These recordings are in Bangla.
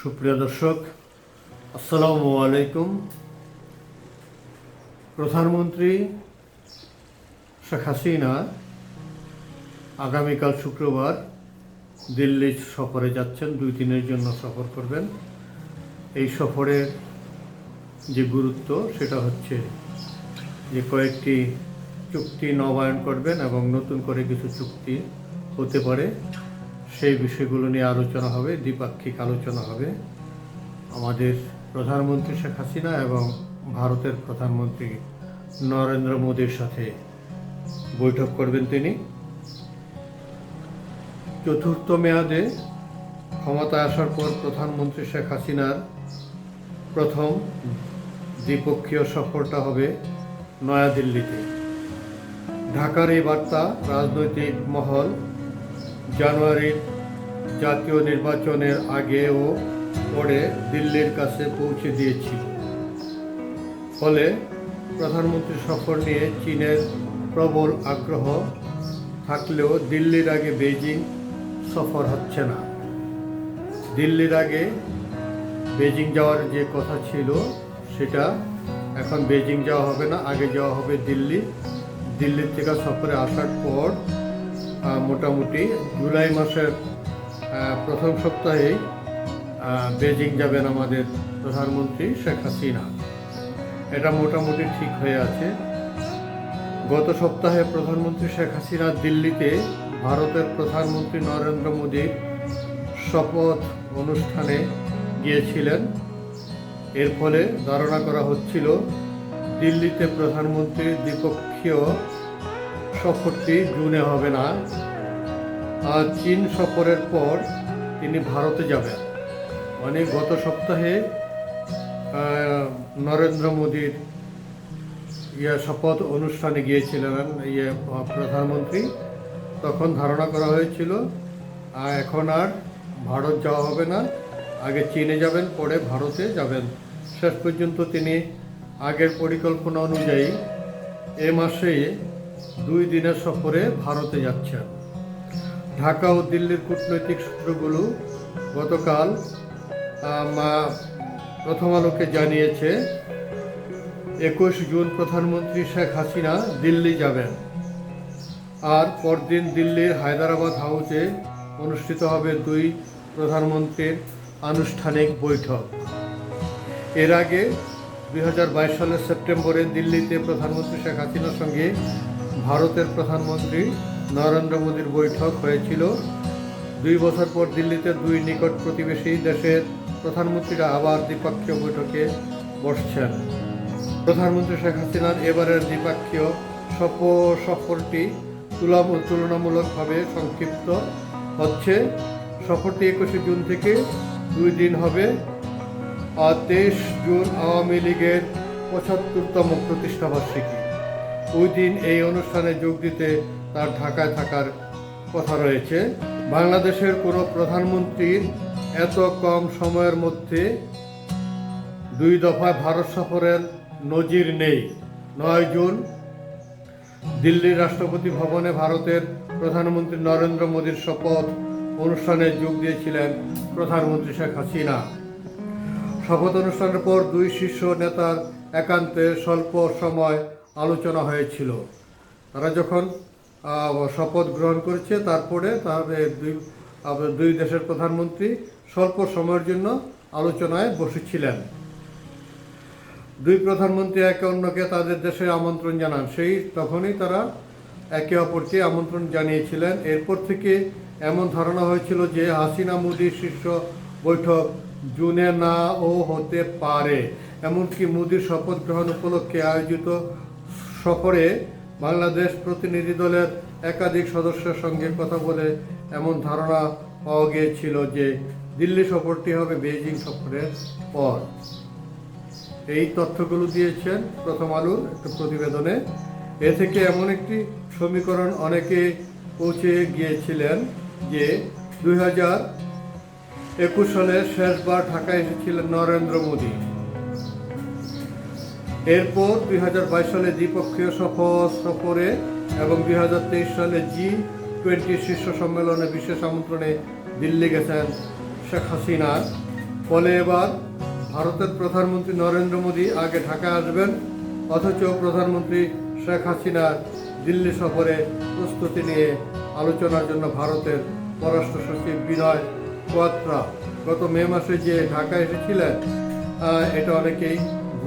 সুপ্রিয় দর্শক, আসসালামু আলাইকুম। প্রধানমন্ত্রী শেখ হাসিনা আগামীকাল শুক্রবার দিল্লি সফরে যাচ্ছেন, দুই দিনের জন্য সফর করবেন। এই সফরের যে গুরুত্ব, সেটা হচ্ছে যে কয়েকটি চুক্তি নবায়ন করবেন এবং নতুন করে কিছু চুক্তি হতে পারে। সেই বিষয়গুলো নিয়ে আলোচনা হবে, দ্বিপাক্ষিক আলোচনা হবে। আমাদের প্রধানমন্ত্রী শেখ হাসিনা এবং ভারতের প্রধানমন্ত্রী নরেন্দ্র মোদীর সাথে বৈঠক করবেন তিনি। চতুর্থ মেয়াদে ক্ষমতায় আসার পর প্রধানমন্ত্রী শেখ হাসিনার প্রথম দ্বিপক্ষীয় সফরটা হবে নয়াদিল্লিতে। ঢাকার এই বার্তা, রাজনৈতিক মহল জানুয়ারির জাতীয় নির্বাচনের আগে ও পরে দিল্লির কাছে পৌঁছে দিয়েছিল ফলে প্রধানমন্ত্রী সফর নিয়ে চীনের প্রবল আগ্রহ থাকলেও দিল্লির আগে বেজিং সফর হচ্ছে না। দিল্লির আগে বেজিং যাওয়ার যে কথা ছিল, সেটা এখন বেজিং যাওয়া হবে না, আগে যাওয়া হবে দিল্লি। দিল্লি থেকে সফরে আসার পর মোটামুটি জুলাই মাসের প্রথম সপ্তাহেই বেজিং যাবেন আমাদের প্রধানমন্ত্রী শেখ হাসিনা। এটা মোটামুটি ঠিক হয়ে আছে। গত সপ্তাহে প্রধানমন্ত্রী শেখ হাসিনা দিল্লিতে ভারতের প্রধানমন্ত্রী নরেন্দ্র মোদীর শপথ অনুষ্ঠানে গিয়েছিলেন। এর ফলে ধারণা করা হচ্ছিল, দিল্লিতে প্রধানমন্ত্রীর দ্বিপক্ষীয় সফরটি জুনে হবে না। চীন সফরের পর তিনি ভারতে যাবেন। মানে গত সপ্তাহে নরেন্দ্র মোদীর ইয়ে শপথ অনুষ্ঠানে গিয়েছিলেন ইয়ে প্রধানমন্ত্রী। তখন ধারণা করা হয়েছিল এখন আর ভারত যাওয়া হবে না। আগে চীনে যাবেন, পরে ভারতে যাবেন। শেষ পর্যন্ত তিনি আগের পরিকল্পনা অনুযায়ী এ মাসে দুই দিনের সফরে ভারতে যাচ্ছেন। ঢাকা ও দিল্লির কূটনৈতিক সূত্রগুলো গতকাল প্রথম আলোকে জানিয়েছে, একুশ জুন প্রধানমন্ত্রী শেখ হাসিনা দিল্লি যাবেন। আর পরদিন দিল্লির হায়দ্রাবাদ হাউসে অনুষ্ঠিত হবে দুই প্রধানমন্ত্রীর আনুষ্ঠানিক বৈঠক। এর আগে দু হাজার বাইশ সালের সেপ্টেম্বরে দিল্লিতে প্রধানমন্ত্রী শেখ হাসিনার সঙ্গে ভারতের প্রধানমন্ত্রী নরেন্দ্র মোদীর বৈঠক হয়েছিল। দুই বছর পর দিল্লিতে দুই নিকট প্রতিবেশী দেশের প্রধানমন্ত্রীরা আবার দ্বিপাক্ষীয় বৈঠকে বসছেন। প্রধানমন্ত্রী শেখ হাসিনার এবারের দ্বিপাক্ষীয় সফ সফরটি তুলনামূলকভাবে সংক্ষিপ্ত হচ্ছে। সফরটি একুশে জুন থেকে দুই দিন হবে। আর তেইশ জুন আওয়ামী লীগের পঁচাত্তরতম প্রতিষ্ঠাবার্ষিকী। ওই দিন এই অনুষ্ঠানে যোগ দিতে তার ঢাকায় থাকার কথা রয়েছে। বাংলাদেশের কোনো প্রধানমন্ত্রীর এত কম সময়ের মধ্যে দুই দফায় ভারত সফরের নজির নেই। নয় জুন দিল্লির রাষ্ট্রপতি ভবনে ভারতের প্রধানমন্ত্রী নরেন্দ্র মোদীর শপথ অনুষ্ঠানে যোগ দিয়েছিলেন প্রধানমন্ত্রী শেখ হাসিনা। শপথ অনুষ্ঠানের পর দুই শীর্ষ নেতার একান্তে স্বল্প সময় আলোচনা হয়েছিল। তারা যখন শপথ গ্রহণ করেছে। তারপরে তাদের দুই দুই দেশের প্রধানমন্ত্রী স্বল্প সময়ের জন্য আলোচনায় বসেছিলেন। দুই প্রধানমন্ত্রী একে অন্যকে তাদের দেশে আমন্ত্রণ জানান। সেই তখনই তারা একে অপরকে আমন্ত্রণ জানিয়েছিলেন। এরপর থেকে এমন ধারণা হয়েছিল যে হাসিনা মোদির শীর্ষ বৈঠক জুনে না ও হতে পারে। এমনকি মোদির শপথ গ্রহণ উপলক্ষে আয়োজিত সফরে বাংলাদেশ প্রতিনিধি দলের একাধিক সদস্যের সঙ্গে কথা বলে এমন ধারণা পাওয়া গিয়েছিল যে দিল্লি সফরটি হবে বেইজিং সফরের পর। এই তথ্যগুলো দিয়েছেন প্রথম আলোর একটা প্রতিবেদনে। এ থেকে এমন একটি সমীকরণ অনেকে পৌঁছে গিয়েছিলেন যে দুই হাজার একুশ সালে শেষবার ঢাকায় এসেছিলেন নরেন্দ্র মোদী। এরপর দুই হাজার বাইশ সালে দ্বিপক্ষীয় সফর সফরে এবং দুই হাজার তেইশ সালে জি টোয়েন্টি শীর্ষ সম্মেলনে বিশেষ আমন্ত্রণে দিল্লি গেছেন শেখ হাসিনা। ফলে এবার ভারতের প্রধানমন্ত্রী নরেন্দ্র মোদী আগে ঢাকা আসবেন, অথচ প্রধানমন্ত্রী শেখ হাসিনার দিল্লি সফরে প্রস্তুতি নিয়ে আলোচনার জন্য ভারতের পররাষ্ট্র সচিব বিনয় কোয়াত্রা গত মে মাসে যে ঢাকা এসেছিলেন এটা অনেকেই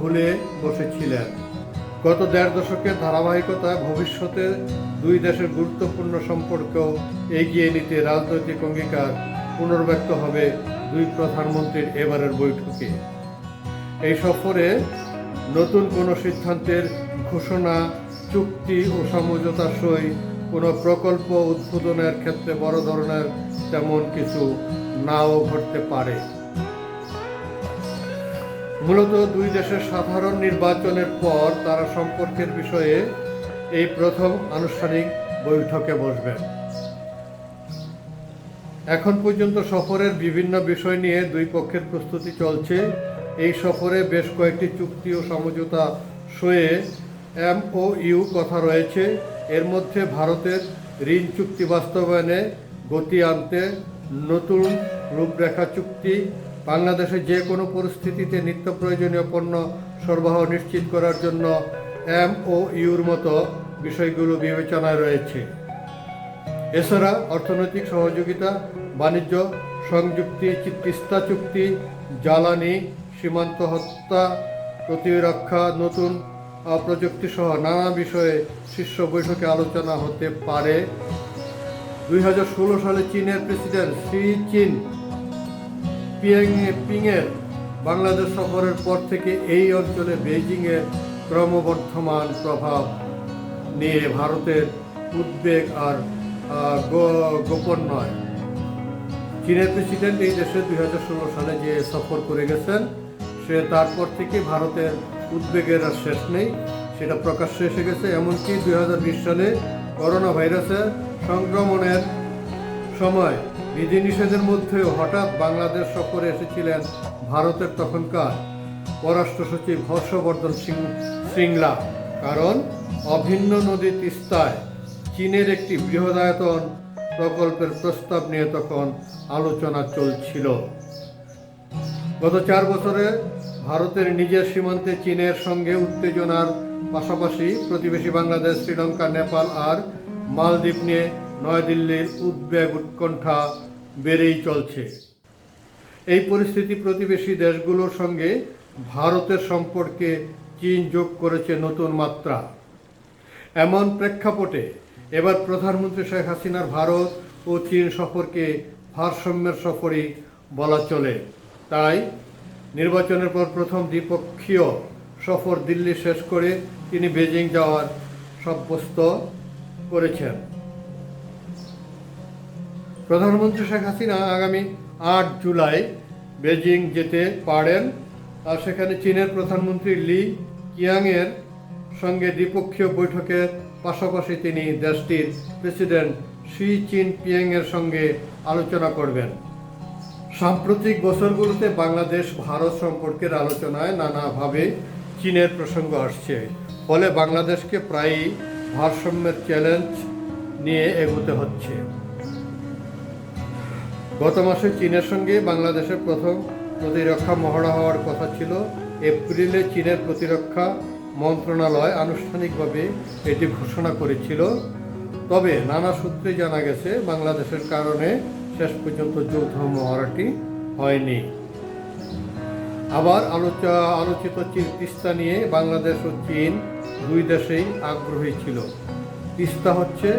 ভুলে বসেছিলেন। গত দেড় দশকের ধারাবাহিকতা ভবিষ্যতে দুই দেশের গুরুত্বপূর্ণ সম্পর্ক এগিয়ে নিতে রাজনৈতিক অঙ্গীকার পুনর্ব্যক্ত হবে দুই প্রধানমন্ত্রীর এবারের বৈঠকে। এই সফরে নতুন কোনো সিদ্ধান্তের ঘোষণা, চুক্তি ও সমঝোতা সই, কোনো প্রকল্প উদ্বোধনের ক্ষেত্রে বড় ধরনের তেমন কিছু নাও ঘটতে পারে। মূলত দুই দেশের সাধারণ নির্বাচনের পর তারা সম্পর্কের বিষয়ে এই প্রথম আনুষ্ঠানিক বৈঠকে বসবেন এখন পর্যন্ত সফরের বিভিন্ন বিষয় নিয়ে দুই পক্ষের প্রস্তুতি চলছে। এই সফরে বেশ কয়েকটি চুক্তি ও সমঝোতা সয়ে এমও ইউ কথা রয়েছে। এর মধ্যে ভারতের ঋণ চুক্তি বাস্তবায়নে গতি আনতে নতুন রূপরেখা চুক্তি বাংলাদেশে যে কোনো পরিস্থিতিতে নিত্য প্রয়োজনীয় পণ্য সরবরাহ নিশ্চিত করার জন্য এম ও ইউর মতো বিষয়গুলো বিবেচনায় রয়েছে। এছাড়া অর্থনৈতিক সহযোগিতা, বাণিজ্য, সংযুক্তি তিস্তা চুক্তি, জ্বালানি, সীমান্ত হত্যা, প্রতিরক্ষা, নতুন প্রযুক্তি সহ নানা বিষয়ে শীর্ষ বৈঠকে আলোচনা হতে পারে। দুই হাজার ষোলো সালে চীনের প্রেসিডেন্ট শি চীন পিংয়ের বাংলাদেশ সফরের পর থেকে এই অঞ্চলে বেইজিংয়ের ক্রমবর্ধমান প্রভাব নিয়ে ভারতের উদ্বেগ আর গোপন নয়। চীনের প্রেসিডেন্ট এই দেশে দুই হাজার ষোলো সালে যে সফর করে গেছেন, সে তারপর থেকে ভারতের উদ্বেগের আর শেষ নেই। সেটা প্রকাশ্যে এসে গেছে। এমনকি দুই হাজার বিশ সালে করোনা ভাইরাসের সংক্রমণের সময় বিধিনিষেধের মধ্যেও হঠাৎ বাংলাদেশ সফরে এসেছিলেন ভারতের তখনকার পররাষ্ট্র সচিব হর্ষবর্ধন সিং, সিংলা। কারণ, অভিন্ন নদী তিস্তায় চীনের একটি বৃহদায়তন প্রকল্পের প্রস্তাব নিয়ে তখন আলোচনা চলছিল। গত চার বছরে ভারতের নিজের সীমান্তে চীনের সঙ্গে উত্তেজনার পাশাপাশি প্রতিবেশী বাংলাদেশ, শ্রীলঙ্কা, নেপাল আর মালদ্বীপ নিয়ে নয়াদিল্লির উদ্বেগ উৎকণ্ঠা বেড়েই চলছে। এই পরিস্থিতি প্রতিবেশী দেশগুলোর সঙ্গে ভারতের সম্পর্কে চীন যোগ করেছে নতুন মাত্রা। এমন প্রেক্ষাপটে এবার প্রধানমন্ত্রী শেখ হাসিনার ভারত ও চীন সফরকে ভারসাম্যের সফরই বলা চলে। তাই নির্বাচনের পর প্রথম দ্বিপক্ষীয় সফর দিল্লি শেষ করে তিনি বেজিং যাওয়ার সাব্যস্ত করেছেন। প্রধানমন্ত্রী শেখ হাসিনা আগামী আট জুলাই বেজিং যেতে পারেন, আর সেখানে চীনের প্রধানমন্ত্রী লি কিয়াংয়ের সঙ্গে দ্বিপক্ষীয় বৈঠকের পাশাপাশি তিনি দেশটির প্রেসিডেন্ট শি চিন পিয়াংয়ের সঙ্গে আলোচনা করবেন। সাম্প্রতিক বছরগুলোতে বাংলাদেশ, ভারত সম্পর্কের আলোচনায় নানাভাবে চীনের প্রসঙ্গ আসছে। ফলে বাংলাদেশকে প্রায়ই ভারসাম্যের চ্যালেঞ্জ নিয়ে এগোতে হচ্ছে। গত মাসে চীনের সঙ্গে বাংলাদেশের প্রথম প্রতিরক্ষা মহড়া হওয়ার কথা ছিল। এপ্রিলে চীনের প্রতিরক্ষা মন্ত্রণালয় আনুষ্ঠানিকভাবে এটি ঘোষণা করেছিল। তবে নানা সূত্রে জানা গেছে, বাংলাদেশের কারণে শেষ পর্যন্ত যৌথ মহড়াটি হয়নি। আবার আলোচনা আলোচিত তিস্তা নিয়ে বাংলাদেশ ও চীন দুই দেশেই আগ্রহী ছিল। তিস্তা হচ্ছে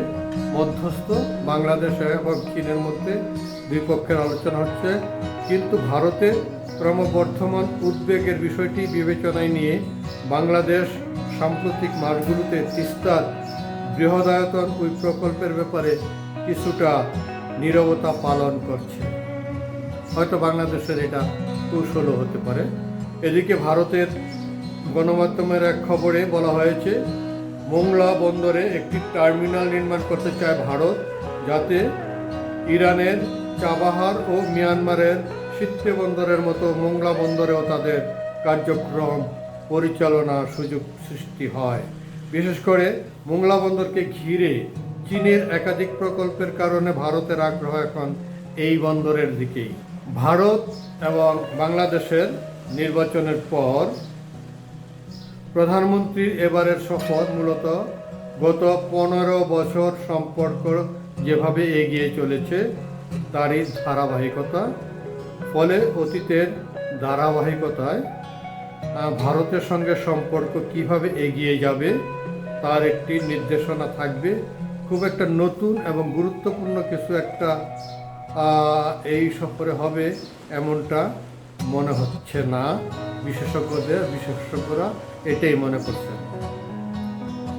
মধ্যস্থ, বাংলাদেশ এবং চীনের মধ্যে দুই পক্ষের আলোচনা হচ্ছে, কিন্তু ভারতে ক্রমবর্ধমান উদ্বেগের বিষয়টি বিবেচনায় নিয়ে বাংলাদেশ সাম্প্রতিক মাসগুলোতে তিস্তার বৃহদায়তন ওই প্রকল্পের ব্যাপারে কিছুটা নীরবতা পালন করছে। হয়তো বাংলাদেশের এটা কৌশলও হতে পারে। এদিকে ভারতের গণমাধ্যমের এক খবরে বলা হয়েছে, মোংলা বন্দরে একটি টার্মিনাল নির্মাণ করতে চায় ভারত, যাতে ইরানের চাবাহার ও মিয়ানমারের সিত্তে বন্দরের মতো মোংলা বন্দরেও তাদের কার্যক্রম পরিচালনার সুযোগ সৃষ্টি হয়। বিশেষ করে মোংলা বন্দরকে ঘিরে চীনের একাধিক প্রকল্পের কারণে ভারতের আগ্রহ এখন এই বন্দরের দিকেই। ভারত এবং বাংলাদেশের নির্বাচনের পর প্রধানমন্ত্রীর এবারের সফর মূলত গত পনেরো বছর সম্পর্ক যেভাবে এগিয়ে চলেছে তারই ধারাবাহিকতা। ফলে অতীতের ধারাবাহিকতায় ভারতের সঙ্গে সম্পর্ক কীভাবে এগিয়ে যাবে, তার একটি নির্দেশনা থাকবে। খুব একটা নতুন এবং গুরুত্বপূর্ণ কিছু একটা এই সফরে হবে এমনটা মনে হচ্ছে না। বিশেষজ্ঞদের, বিশেষজ্ঞরা এটাই মনে করছেন।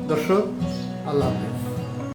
দর্শক, আল্লাহ হাফেজ।